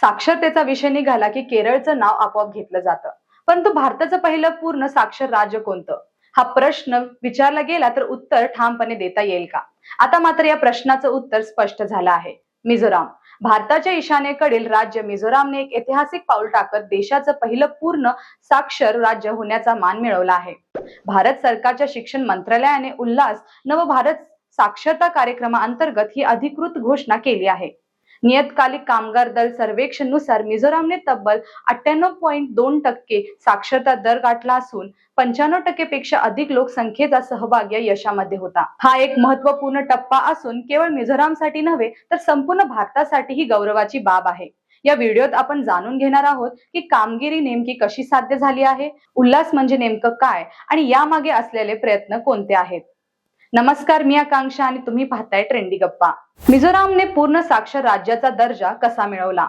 साक्षरतेचा विषय निघाला की केरळचं नाव आपोआप घेतलं जातं. परंतु भारताचं पहिलं पूर्ण साक्षर राज्य कोणतं? हा प्रश्न विचारला गेला तर उत्तर ठामपणे देता येईल का? आता मात्र या प्रश्नाचं उत्तर स्पष्ट झालं आहे. मिझोराम. भारताच्या ईशान्येकडील राज्य मिझोरामने एक ऐतिहासिक पाऊल टाकत देशाचं पहिलं पूर्ण साक्षर राज्य होण्याचा मान मिळवला आहे. भारत सरकारच्या शिक्षण मंत्रालयाने उल्हास नव भारत साक्षरता कार्यक्रमाअंतर्गत ही अधिकृत घोषणा केली आहे. नियतकालिक कामगार दल सर्वेक्षणनुसार मिझोरामने तब्बल अठ्ठ्याण्णव पॉईंट दोन टक्के साक्षरता दर गाठला असून पंच्याण्णव टक्केपेक्षा अधिक लोकसंख्येचा सहभाग या यशामध्ये होता. हा एक महत्त्वपूर्ण टप्पा असून केवळ मिझोरामसाठी नव्हे तर संपूर्ण भारतासाठी ही गौरवाची बाब आहे. या व्हिडिओत आपण जाणून घेणार आहोत की कामगिरी नेमकी कशी साध्य झाली आहे उल्हास म्हणजे नेमकं काय आणि यामागे असलेले प्रयत्न कोणते आहेत? नमस्कार मी आकांक्षा आणि तुम्ही पाहताय ट्रेंडी गप्पा. मिझोरामने पूर्ण साक्षर राज्याचा दर्जा कसा मिळवला?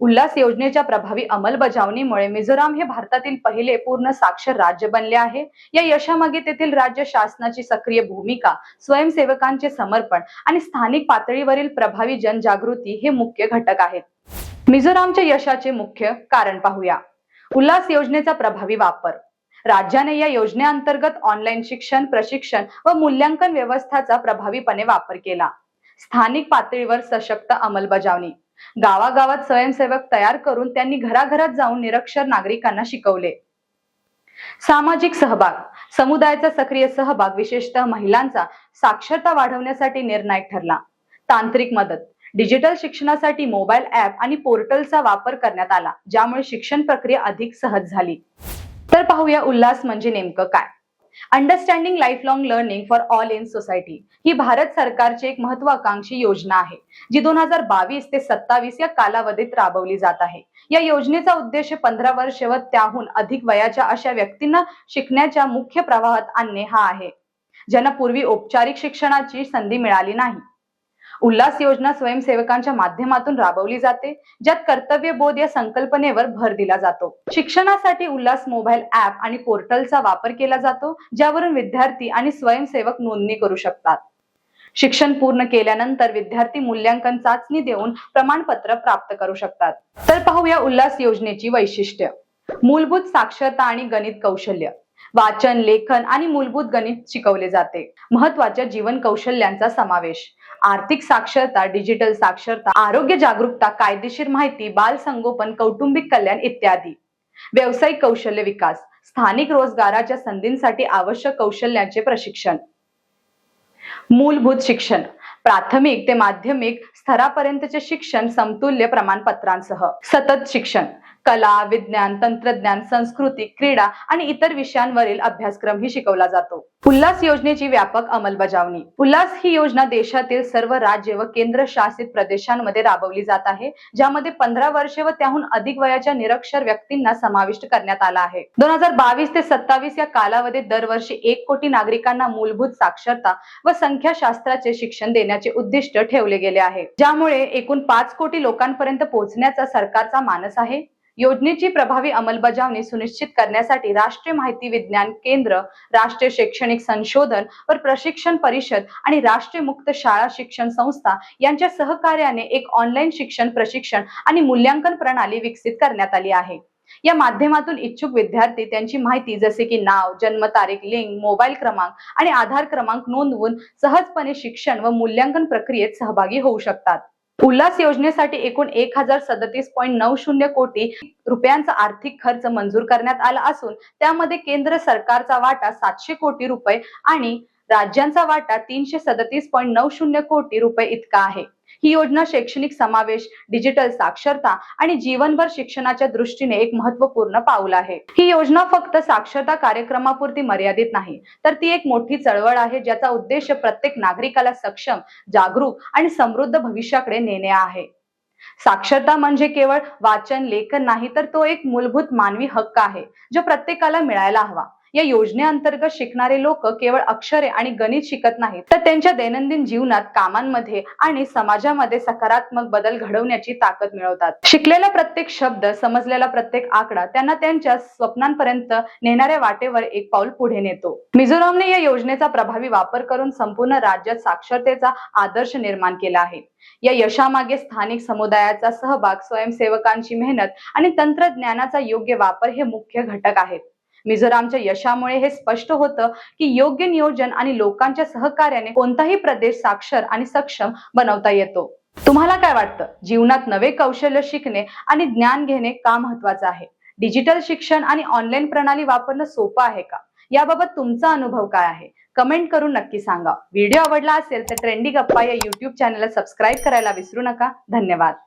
उल्हास योजनेच्या प्रभावी अंमलबजावणीमुळे मिझोराम हे भारतातील पहिले पूर्ण साक्षर राज्य बनले आहे. या यशामागे तेथील राज्य शासनाची सक्रिय भूमिका स्वयंसेवकांचे समर्पण आणि स्थानिक पातळीवरील प्रभावी जनजागृती हे मुख्य घटक आहेत. मिझोरामच्या यशाचे मुख्य कारण पाहूया. उल्हास योजनेचा प्रभावी वापर. राज्याने या योजनेअंतर्गत ऑनलाईन शिक्षण प्रशिक्षण व मूल्यांकन व्यवस्थाचा प्रभावीपणे वापर केला. स्थानिक पातळीवर सशक्त अंमलबजावणी. गावागावात स्वयंसेवक तयार करून त्यांनी घराघरात जाऊन निरक्षर नागरिकांना शिकवले. सामाजिक सहभाग. समुदायाचा सक्रिय सहभाग विशेषतः महिलांचा साक्षरता वाढवण्यासाठी निर्णायक ठरला. तांत्रिक मदत. डिजिटल शिक्षणासाठी मोबाईल ऍप आणि पोर्टलचा वापर करण्यात आला ज्यामुळे शिक्षण प्रक्रिया अधिक सहज झाली. तर पाहूया उल्हास म्हणजे नेमकं काय. Understanding life long learning for all in society ही भारत सरकारची एक महत्वाकांक्षी योजना आहे जी दोन हजार बावीस ते सत्तावीस या कालावधीत राबवली जात आहे. या योजनेचा उद्देश पंधरा वर्ष व त्याहून अधिक वयाच्या अशा व्यक्तींना शिकण्याच्या मुख्य प्रवाहात आणणे हा आहे. ज्यांना पूर्वी औपचारिक शिक्षणाची संधी मिळाली नाही उल्हास योजना स्वयंसेवकांच्या माध्यमातून राबवली जाते ज्यात कर्तव्य बोध या संकल्पनेवर भर दिला जातो. शिक्षणासाठी उल्हास मोबाईल ऍप आणि पोर्टलचा वापर केला जातो ज्यावरून विद्यार्थी आणि स्वयंसेवक नोंदणी करू शकतात. शिक्षण पूर्ण केल्यानंतर विद्यार्थी मूल्यांकन चाचणी देऊन प्रमाणपत्र प्राप्त करू शकतात. तर पाहूया उल्हास योजनेची वैशिष्ट्य. मूलभूत साक्षरता आणि गणित कौशल्य. वाचन लेखन आणि मूलभूत गणित शिकवले जाते. महत्त्वाच्या जीवन कौशल्यांचा समावेश. आर्थिक साक्षरता डिजिटल साक्षरता आरोग्य जागरूकता कायदेशीर माहिती बाल संगोपन कौटुंबिक कल्याण इत्यादी. व्यावसायिक कौशल्य विकास स्थानिक रोजगाराच्या संधींसाठी आवश्यक कौशल्यांचे प्रशिक्षण. मूलभूत शिक्षण प्राथमिक ते माध्यमिक स्तरापर्यंतचे शिक्षण समतुल्य प्रमाणपत्रांसह. सतत शिक्षण कला विज्ञान तंत्रज्ञान संस्कृती क्रीडा आणि इतर विषयांवरील अभ्यासक्रमही शिकवला जातो. उल्हास योजनेची व्यापक अंमलबजावणी. उल्हास ही योजना देशातील सर्व राज्य व केंद्र शासित प्रदेशांमध्ये राबवली जात आहे ज्यामध्ये पंधरा वर्षे व त्याहून अधिक वयाच्या निरक्षर व्यक्तींना समाविष्ट करण्यात आला आहे. दोन हजार बावीस ते सत्तावीस या कालावधीत दरवर्षी एक कोटी नागरिकांना मूलभूत साक्षरता व संख्याशास्त्राचे शिक्षण देण्याचे उद्दिष्ट ठेवले गेले आहे. ज्यामुळे एकूण पाच कोटी लोकांपर्यंत पोहोचण्याचा सरकारचा मानस आहे. योजनेची प्रभावी अंमलबजावणी सुनिश्चित करण्यासाठी राष्ट्रीय माहिती विज्ञान केंद्र राष्ट्रीय शैक्षणिक संशोधन व प्रशिक्षण परिषद आणि राष्ट्रीय मुक्त शाळा शिक्षण संस्था यांच्या सहकार्याने एक ऑनलाईन शिक्षण प्रशिक्षण आणि मूल्यांकन प्रणाली विकसित करण्यात आली आहे. या माध्यमातून इच्छुक विद्यार्थी त्यांची माहिती जसे की नाव जन्मतारीख लिंग मोबाईल क्रमांक आणि आधार क्रमांक नोंदवून सहजपणे शिक्षण व मूल्यांकन प्रक्रियेत सहभागी होऊ शकतात. उल्हास योजनेसाठी एकूण एक हजार सदतीस पॉईंट नऊ शून्य कोटी रुपयांचा आर्थिक खर्च मंजूर करण्यात आला असून त्यामध्ये केंद्र सरकारचा वाटा सातशे कोटी रुपये आणि राज्यांचा वाटा तीनशे सदतीस पॉईंट नऊ शून्य कोटी रुपये इतका आहे. ही योजना शैक्षणिक समावेश डिजिटल साक्षरता आणि जीवनभर शिक्षणाच्या दृष्टीने एक महत्त्वपूर्ण पाऊल आहे. ही योजना फक्त साक्षरता कार्यक्रमापुरती मर्यादित नाही तर ती एक मोठी चळवळ आहे ज्याचा उद्देश प्रत्येक नागरिकाला सक्षम जागरूक आणि समृद्ध भविष्याकडे नेणे आहे. साक्षरता म्हणजे केवळ वाचन लेखन नाही तर तो एक मूलभूत मानवी हक्क आहे जो प्रत्येकाला मिळायला हवा. या योजनेअंतर्गत शिकणारे लोक केवळ अक्षरे आणि गणित शिकत नाहीत तर त्यांच्या दैनंदिन जीवनात कामांमध्ये आणि समाजामध्ये सकारात्मक बदल घडवण्याची ताकद मिळवतात. शिकलेला प्रत्येक शब्द समजलेला प्रत्येक आकडा त्यांना त्यांच्या स्वप्नांपर्यंत नेणाऱ्या वाटेवर एक पाऊल पुढे नेतो. मिझोरामने या योजनेचा प्रभावी वापर करून संपूर्ण राज्यात साक्षरतेचा आदर्श निर्माण केला आहे. या यशामागे स्थानिक समुदायाचा सहभाग स्वयंसेवकांची मेहनत आणि तंत्रज्ञानाचा योग्य वापर हे मुख्य घटक आहेत. मिझोरामच्या यशामुळे हे स्पष्ट होतं की योग्य नियोजन आणि लोकांच्या सहकार्याने कोणताही प्रदेश साक्षर आणि सक्षम बनवता येतो. तुम्हाला काय वाटतं? जीवनात नवे कौशल्य शिकणे आणि ज्ञान घेणे का महत्वाचं आहे? डिजिटल शिक्षण आणि ऑनलाईन प्रणाली वापरणं सोपं आहे का? याबाबत तुमचा अनुभव काय आहे? कमेंट करून नक्की सांगा. व्हिडिओ आवडला असेल तर ट्रेंडी गप्पा या युट्यूब चॅनलला सबस्क्राईब करायला विसरू नका. धन्यवाद.